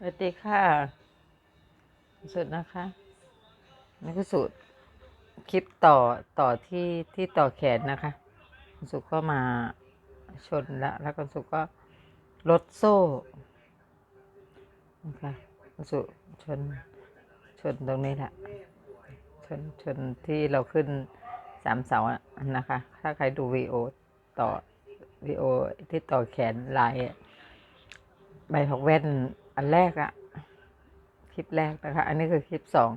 สวัสดีค่ะ สุดนะคะนี่ก็สุดคลิปต่อต่อที่ที่ต่อแขนนะคะคุณสุก็มาชนล้วแล้วคุณสุก็ลดโซ่นะคะคุณสุชนชนตรงนี้แหละชนชนที่เราขึ้นสามเสาอะนะคะ ถ้าใครดูวีโอต่อวีโอที่ต่อแขนลายใบของแว่น อันแรกอะคลิปแรกนะคะ อันนี้คือคลิปสอง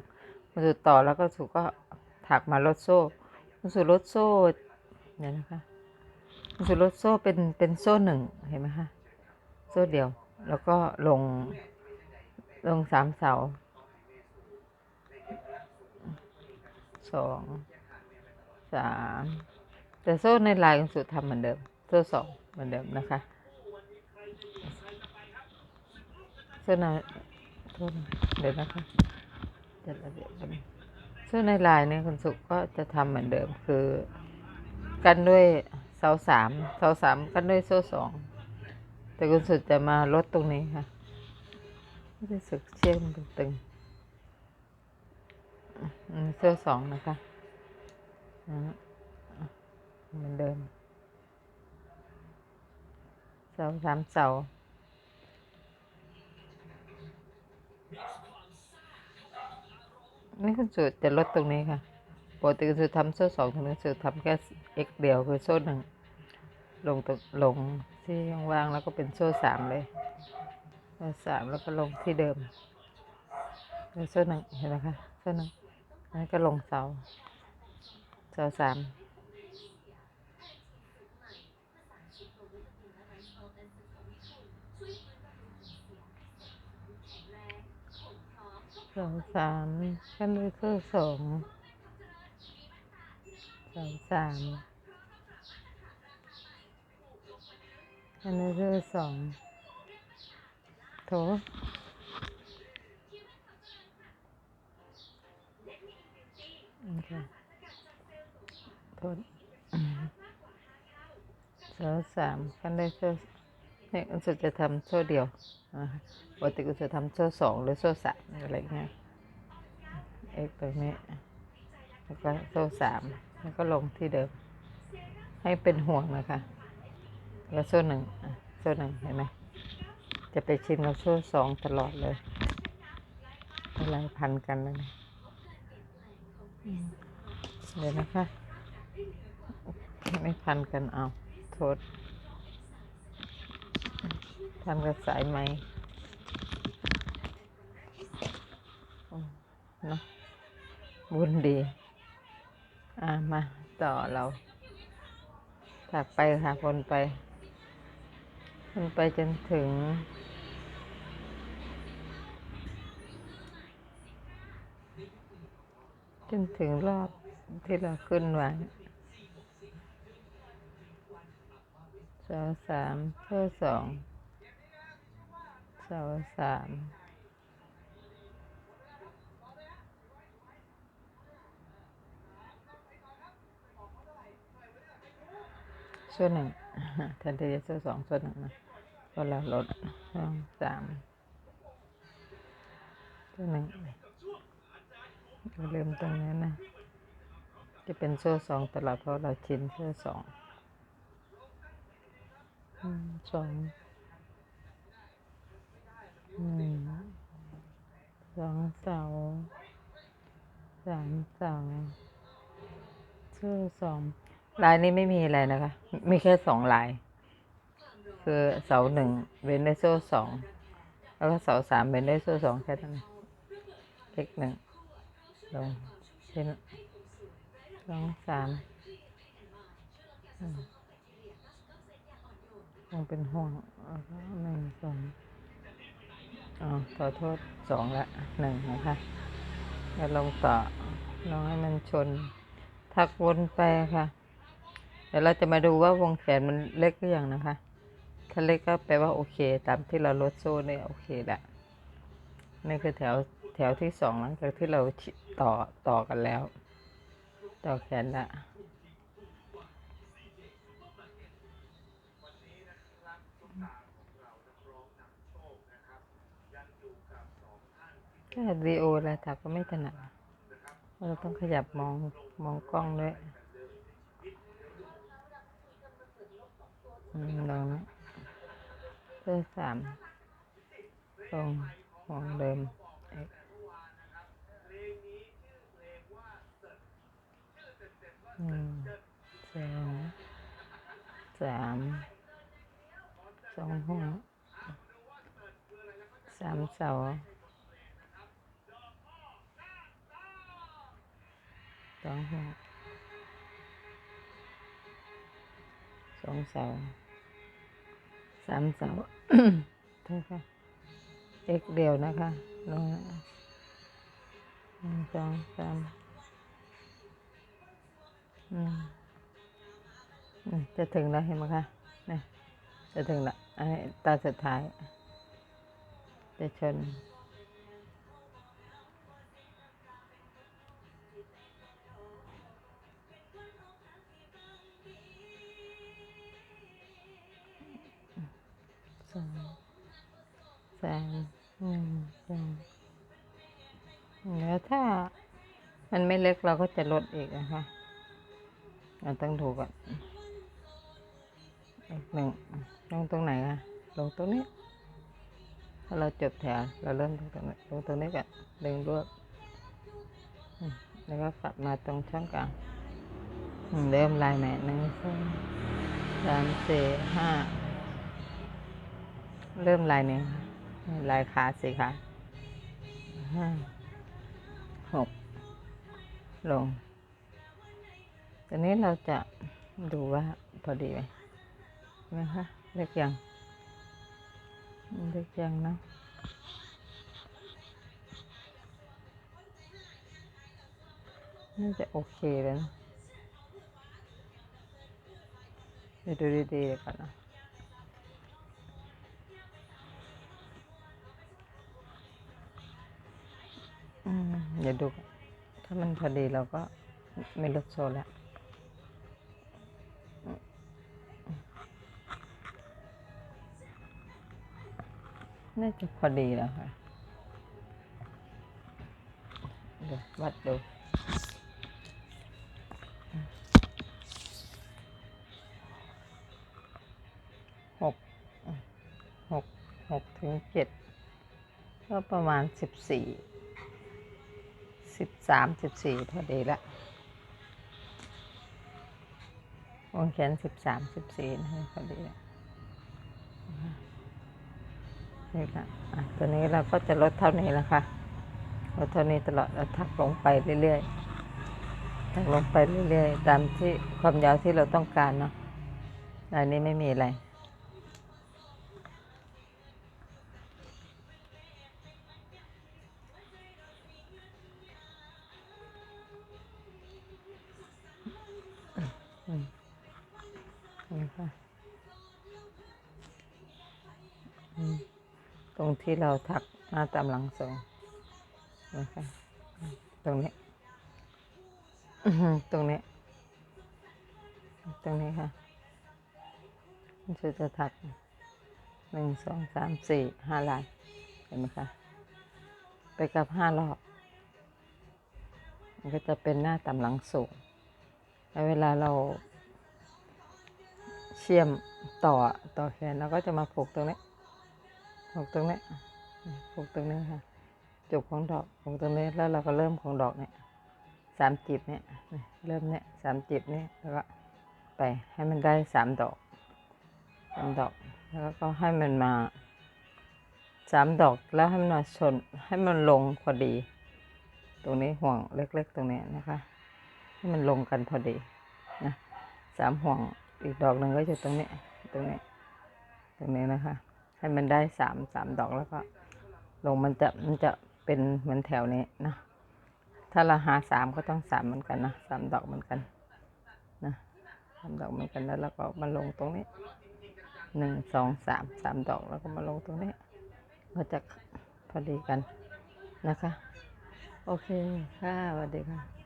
คุณสุต่อแล้วก็สุก็ถักมาลดโซ่คุณสุลดโซ่เนี่ยนะคะคุณสุลดโซ่เป็นเป็นโซ่หนึ่งเห็นไหมคะโซ่เดียว แล้วก็ลงลงสามเสาสองสามแต่โซ่ในลายของสุดทำเหมือนเดิมโซ่สองเหมือนเดิมนะคะ โซ่ในโซ่ในเดี๋ยวนะคะจัดระเบียบกันโซ่ในลายเนี่ยคุณสุก็จะทำเหมือนเดิมคือ กันด้วยเสาสามเสาสามกันด้วยโซ่สองแต่คุณสุดจะมาลดตรงนี้ค่ะรู้สึกเชี่ยงตึงเสื้อสองนะคะเหมือนเดิมเสาสามเสา นี่คุณสุดจะลดตรงนี้ค่ะปกติคุณสุดทำโซ่สองถึงคุณสุดทำแค่เอกเดียวคือโซ่หนึ่งลงตรงลงที่ว่างแล้วก็เป็นโซ่สามเลยโซ่สามแล้วก็ลงที่เดิมโซ่หนึ่งเห็นไหมคะโซ่หนึ่งแล้วก็ลงเสาเสาสาม เสาสามกันด้วยเครื่องสองเสาสามกันด้วยเครื่องสองโถโอเคโทษโซ่สามกันได้โซ่ เนี่ยคุณสุดจะทำโซ่เดียวปกติคุณจะทำโซ่สองหรือโซ่สามอะไรเงี้ยเอ็กตรงนี้ แล้วก็โซ่สามแล้วก็ลงที่เดิม ให้เป็นห่วงนะคะ แล้วโซ่หนึ่งโซ่หนึ่งเห็นไหมจะไปชินกับโซ่สองตลอดเลยอะไรพันกันเลยนะเดี๋ยวนะคะ ไม่พันกันเอาโทษ พันกับสายไหมเนาะบุญดี อ่ามาต่อเราถักไปค่ะวนไปวนไปจนถึง จนถึงรอบที่เราขึ้นไว้เสาสามเพื่อสอง สาสามส่วนหนึ่งแทันทีจะส่วนสองส่วนหนึ่งนะก็เราลดสองสามส่วนหนึ่งอย่าลืมตรงนี้นะ จะเป็นโซ่สองตลอดเพราะเราชินโซ่สองสองหนึ่งส องเสาสามเสาโซ่สองลายนี้ไม่มีอะไรนะคะ มีแค่สองลาย คือเสาหนึ่งเว้นได้โซ่สอง แล้วก็เสาสามเว้นได้โซ่สองแค่นั้นเองเล็กหนึ่งลงเช่นสองสามอืมลงเป็นห่วงแล้วก็หนึ่งสอง อ๋อขอโทษสองละหนึ่งนะคะแล้วลงต่อลองให้มันชน ถักวนไปค่ะ เดี๋ยวเราจะมาดูว่าวงแขนมันเล็กหรือยังนะคะ ถ้าเล็กก็แปลว่าโอเค ตามที่เราลดโซ่เนี่ยโอเคแหละนี่คือแถวแถวที่สองหลังจากที่เราต่อต่อกันแล้ว ต่อแขนละ แค่วีโออะไรถักก็ไม่ถนัดเราต้องขยับมองมองกล้องด้วยลองนะเพื่อสามตรงมองเดิมอ๊ะหนึ่งสองสามสองหัวสามเสา สองหัวสองเสาสามเสาโทษค่ะเอ็กเดียวนะคะลงนะหนึ่งสองสามอืมอืมจะถึงแล้วเห็นไหมคะนี่จะถึงละไอ้ตาสุดท้าย จะชน สามหนึ่งสองแล้วถ้ามันไม่เล็กเราก็จะลดอีกนะคะเราต้องดูก่อนอีกหนึ่งลงตรงไหนคะลงตรงนี้ถ้าเราจบแถวเราเริ่มตรงนี้ลงตรงนี้ก่อนดึงรวบแล้วก็กลับมาตรงช่องกลางเริ่มลายใหม่หนึ่งสองสามสี่ห้าเริ่มลายหนึ่ง ลายขาสีขาห้าหกลงตอนนี้เราจะดูว่าพอดีไหมนะคะเล็กยังเล็กยังเนอะน่าจะโอเคแล้วนะเดี๋ยวดูดีๆก่อนนะ ดี๋ยวดู ถ้ามันพอดีเราก็ไม่ลดโซแล้วน่าจะพอดีแล้วค่ะเดี๋ยววัดดูหกหกหกถึงเจ็ดก็ประมาณสิบสี่ สิบสามสิบสี่พอดีละวงแขนสิบสามสิบสี่นะพอดีละนี่ค่ะอะตัวนี้เราก็จะลดเท่านี้แล้วค่ะลดเท่านี้ตลอดแล้วถักลงไปเรื่อยๆถักลงไปเรื่อยๆตามที่ความยาวที่เราต้องการเนาะอันนี้ไม่มีอะไร ค่ะตรงที่เราถักหน้าตามหลังทรงนะคะตรงนี้ตรงนี้ ตรงนี้ค่ะมันจะจะถักหนึ่งสองสามสี่ห้าลายเห็นไหมคะ ไปกับห้ารอบ มันก็จะเป็นหน้าตามหลังสูงแล้วเวลาเรา เชื่อมต่อต่อแขนเราก็จะมาผูกตรงนี้ผูกตรงนี้ผูกตรงนี้ค่ะ จบของดอกผูกตรงนี้แล้วเราก็เริ่มของดอกเนี่ยสามจีบเนี่ยเริ่มเนี่ยสามจีบเนี่ยแล้วก็ไปให้มันได้สามดอกสามดอก แล้วก็ให้มันมาสามดอกแล้วให้มันมาชนให้มันลงพอดี ตรงนี้ห่วงเล็ก ๆ ตรงนี้นะคะ ให้มันลงกันพอดีนะสามห่วง อีกดอกหนึ่งก็อยู่ตรงนี้ ตรงนี้ ตรงนี้นะคะ ให้มันได้สามสามดอกแล้วก็ ลงมันจะมันจะเป็นเหมือนแถวนี้นะ ถ้าเราหาสามก็ต้องสามเหมือนกันนะสามดอกเหมือนกันนะสามดอกเหมือนกันแล้วเราก็มาลงตรงนี้หนึ่งสองสามสามดอกแล้วก็มาลงตรงนี้ก็จะพอดีกันนะคะ โอเคค่ะสวัสดีค่ะ